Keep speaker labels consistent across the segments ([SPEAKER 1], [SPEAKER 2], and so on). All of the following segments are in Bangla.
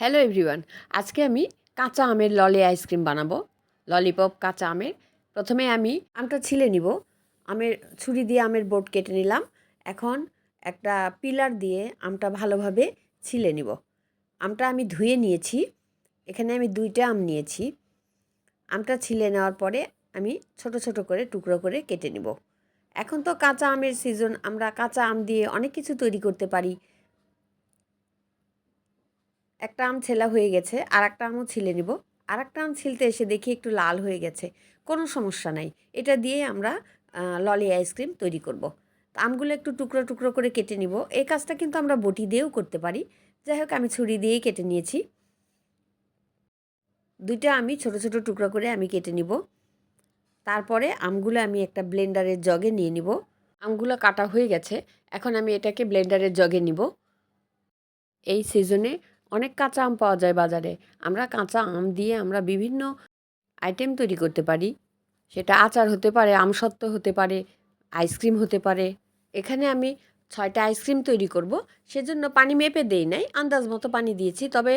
[SPEAKER 1] হ্যালো এভরিওয়ান আজকে আমি কাঁচা আমের ললি আইসক্রিম বানাবো। ললিপপ কাঁচা আমের। প্রথমে আমি আমটা ছিলে নিব। আমের ছুরি দিয়ে আমের বোট কেটে নিলাম। এখন একটা পিলার দিয়ে আমটা ভালোভাবে ছিলে নিব। আমটা আমি ধুয়ে নিয়েছি। এখানে আমি দুইটা আম নিয়েছি। আমটা ছিলে নেওয়ার পরে আমি ছোট ছোট করে টুকরো করে কেটে নিব। এখন তো কাঁচা আমের সিজন আমরা কাঁচা আম দিয়ে অনেক কিছু তৈরি করতে পারি। একটা আম ছেলা হয়ে গেছে আর একটা আমও ছিলে নিব। আর একটা আম ছিলতে এসে দেখি একটু লাল হয়ে গেছে, কোনো সমস্যা নাই। এটা দিয়ে আমরা ললি আইসক্রিম তৈরি করব। আমগুলো একটু টুকরো টুকরো করে কেটে নিব। এই কাজটা কিন্তু আমরা বটি দিয়েও করতে পারি। যাই হোক, আমি ছুরি দিয়েই কেটে নিয়েছি। দুইটা আমি ছোট ছোট টুকরো করে আমি কেটে নিব। তারপরে আমগুলো আমি একটা ব্লেন্ডারের জগে নিয়ে নিব। আমগুলো কাটা হয়ে গেছে, এখন আমি এটাকে ব্লেন্ডারের জগে নিব। এই সিজনে অনেক কাঁচা আম পাওয়া যায় বাজারে। আমরা কাঁচা আম দিয়ে আমরা বিভিন্ন আইটেম তৈরি করতে পারি। সেটা আচার হতে পারে আমসত্ত্ব হতে পারে আইসক্রিম হতে পারে। এখানে আমি ছয়টা আইসক্রিম তৈরি করব। সেজন্য পানি মেপে দেই নাই, আন্দাজ মতো পানি দিয়েছি। তবে,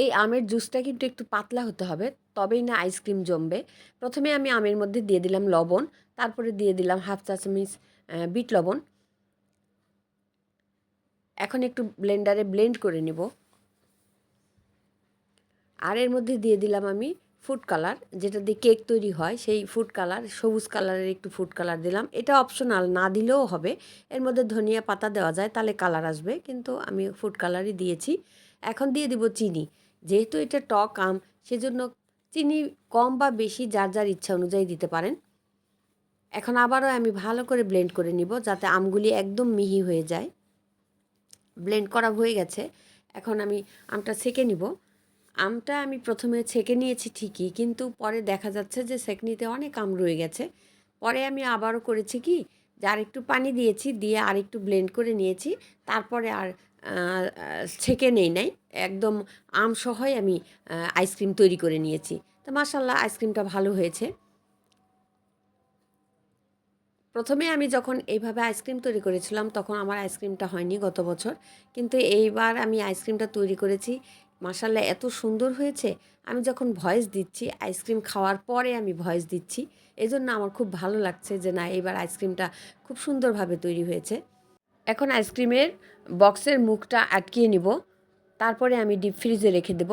[SPEAKER 1] এই আমের জুসটা কিন্তু একটু পাতলা হতে হবে, তবেই না আইসক্রিম জমবে। প্রথমে আমি আমের মধ্যে দিয়ে দিলাম লবণ, তারপরে দিয়ে দিলাম হাফ চা চামচ বিট লবণ। এখন একটু ব্লেন্ডারে ব্লেন্ড করে নেব। আর এর মধ্যে দিয়ে দিলাম আমি ফুড কালার যেটা দিয়ে কেক তৈরি হয়, সেই ফুড কালার সবুজ কালারের একটু ফুড কালার দিলাম। এটা অপশনাল না দিলেও হবে। এর মধ্যে ধনিয়া পাতা দেওয়া যায়, তাহলে কালার আসবে, কিন্তু আমি ফুড কালারই দিয়েছি। এখন দিয়ে দিব চিনি। যেহেতু এটা টক আম, সেজন্য চিনি কম বা বেশি যার যার ইচ্ছা অনুযায়ী দিতে পারেন। এখন আবারও আমি ভালো করে ব্লেন্ড করে নিব, যাতে আমগুলি একদম মিহি হয়ে যায়। ব্লেন্ড করা হয়ে গেছে। এখন আমি আমটা সেকে নিব। আমটা আমি প্রথমে ছেঁকে নিয়েছি ঠিকই, কিন্তু পরে দেখা যাচ্ছে যে সেকনিতে অনেক আম রয়ে গেছে। পরে আমি আবারও করেছি কি, যে আর একটু পানি দিয়েছি, দিয়ে আর একটু ব্লেন্ড করে নিয়েছি, তারপরে আর ছেঁকে নেই নাই। একদম আম সহই আমি আইসক্রিম তৈরি করে নিয়েছি। তো মাসাল্লাহ আইসক্রিমটা ভালো হয়েছে। প্রথমে আমি যখন এইভাবে আইসক্রিম তৈরি করেছিলাম, তখন আমার আইসক্রিমটা হয়নি গত বছর। কিন্তু এইবার আমি আইসক্রিমটা তৈরি করেছি। মাসাল্লাহ এত সুন্দর হয়েছে। আমি যখন ভয়েস দিচ্ছি, আইসক্রিম খাওয়ার পরে আমি ভয়েস দিচ্ছি এই জন্য আমার খুব ভালো লাগছে যে না, এবার আইসক্রিমটা খুব সুন্দরভাবে তৈরি হয়েছে। এখন আইসক্রিমের বক্সের মুখটা আটকিয়ে নিব। তারপরে আমি ডিপ ফ্রিজে রেখে দেব।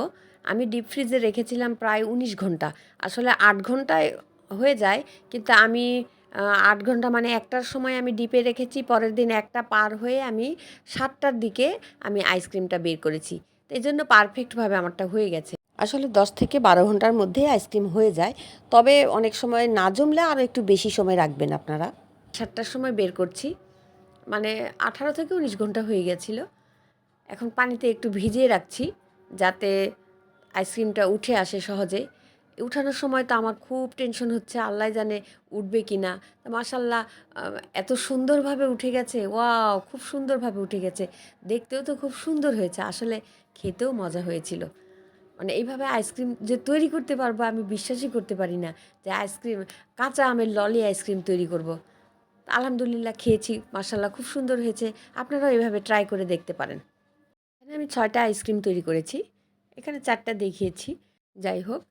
[SPEAKER 1] আমি ডিপ ফ্রিজে রেখেছিলাম প্রায় উনিশ ঘণ্টা। আসলে আট ঘন্টায় হয়ে যায়, কিন্তু আমি আট ঘণ্টা মানে একটার সময় আমি ডিপে রেখেছি, পরের দিন একটা পার হয়ে আমি সাতটার দিকে আমি আইসক্রিমটা বের করেছি। এই জন্য পারফেক্টভাবে আমারটা হয়ে গেছে। আসলে দশ থেকে বারো ঘণ্টার মধ্যেই আইসক্রিম হয়ে যায়। তবে অনেক সময় না জমলে আরও একটু বেশি সময় রাখবেন আপনারা। সাতটার সময় বের করছি। মানে আঠারো থেকে উনিশ ঘণ্টা হয়ে গেছিল। এখন পানিতে একটু ভিজিয়ে রাখছি, যাতে আইসক্রিমটা উঠে আসে সহজে উঠানোর সময় তো আমার খুব টেনশন হচ্ছে, আল্লাহ জানে উঠবে কি না মাসাল্লাহ এত সুন্দরভাবে উঠে গেছে, ওয়াও, খুব সুন্দরভাবে উঠে গেছে। দেখতেও তো খুব সুন্দর হয়েছে, আসলে খেতেও মজা হয়েছিল। মানে এইভাবে আইসক্রিম যে তৈরি করতে পারব আমি বিশ্বাসই করতে পারি না যে আইসক্রিম কাঁচা আমের ললি আইসক্রিম তৈরি করব। আলহামদুলিল্লাহ খেয়েছি মাসাল্লাহ খুব সুন্দর হয়েছে, আপনারাও এভাবে ট্রাই করে দেখতে পারেন। এখানে আমি ছয়টা আইসক্রিম তৈরি করেছি, এখানে চারটা দেখিয়েছি, যাই হোক।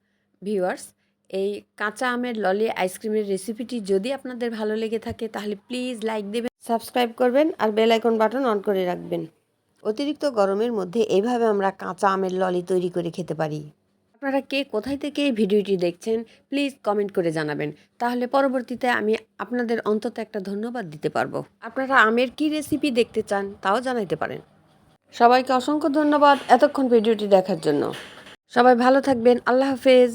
[SPEAKER 1] ভিউয়ার্স এই কাঁচা আমের ললি আইসক্রিমের রেসিপিটি যদি আপনাদের ভালো লেগে থাকে, তাহলে প্লিজ লাইক দেবেন সাবস্ক্রাইব করবেন, আর বেল আইকন বাটন অন করে রাখবেন। অতিরিক্ত গরমের মধ্যে এইভাবে আমরা কাঁচা আমের ললি তৈরি করে খেতে পারি। আপনারা কে কোথায় থেকে এই ভিডিওটি দেখছেন প্লিজ কমেন্ট করে জানাবেন। তাহলে পরবর্তীতে আমি আপনাদের অন্তত একটা ধন্যবাদ দিতে পারব। আপনারা আমের কি রেসিপি দেখতে চান, তাও জানাইতে পারেন। সবাইকে অসংখ্য ধন্যবাদ এতক্ষণ ভিডিওটি দেখার জন্য। সবাই ভালো থাকবেন, আল্লাহ হাফেজ।